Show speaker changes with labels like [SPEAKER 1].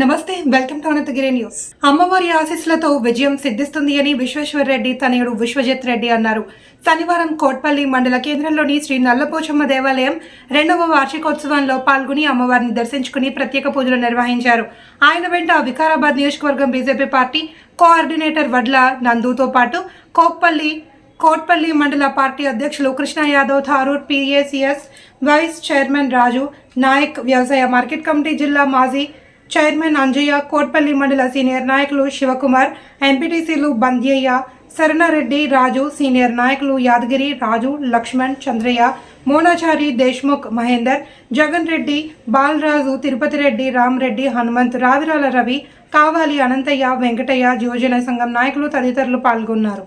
[SPEAKER 1] నమస్తే welcome town Anantagiri news. అమ్మవారి ఆశీస్సులతో విజయం సిద్ధిస్తుంది అని విశ్వేశ్వర్ రెడ్డి తనయుడు విశ్వజిత్ రెడ్డి అన్నారు. శనివారం కోట్పల్లి మండల కేంద్రంలోని శ్రీ నల్లపోచమ్మ దేవాలయం రెండవ వార్షికోత్సవంలో పాల్గొని అమ్మవారిని దర్శించుకుని ప్రత్యేక పూజలు నిర్వహించారు. ఆయన వెంట వికారాబాద్ నియోజకవర్గం బీజేపీ పార్టీ కోఆర్డినేటర్ వడ్ల నందుతో పాటు కోట్పల్లి కోట్పల్లి మండల పార్టీ అధ్యక్షులు Krishna Yadav Tharur PACS vice chairman Raju Nayak వ్యవసాయ మార్కెట్ కమిటీ జిల్లా మాజీ చైర్మన్ అంజయ్య కోట్పల్లి మండల సీనియర్ నాయకులు శివకుమార్ ఎంపీటీసీలు బంధ్యయ్య శరణారెడ్డి రాజు సీనియర్ నాయకులు యాదగిరి రాజు లక్ష్మణ్ చంద్రయ్య మోనాచారి దేశ్ముఖ్ మహేందర్ జగన్ రెడ్డి బాలరాజు తిరుపతి రెడ్డి రామరెడ్డి హనుమంత్ రావిరాల రవి కావాలి అనంతయ్య వెంకటయ్య యువజన సంఘం నాయకులు తదితరులు పాల్గొన్నారు.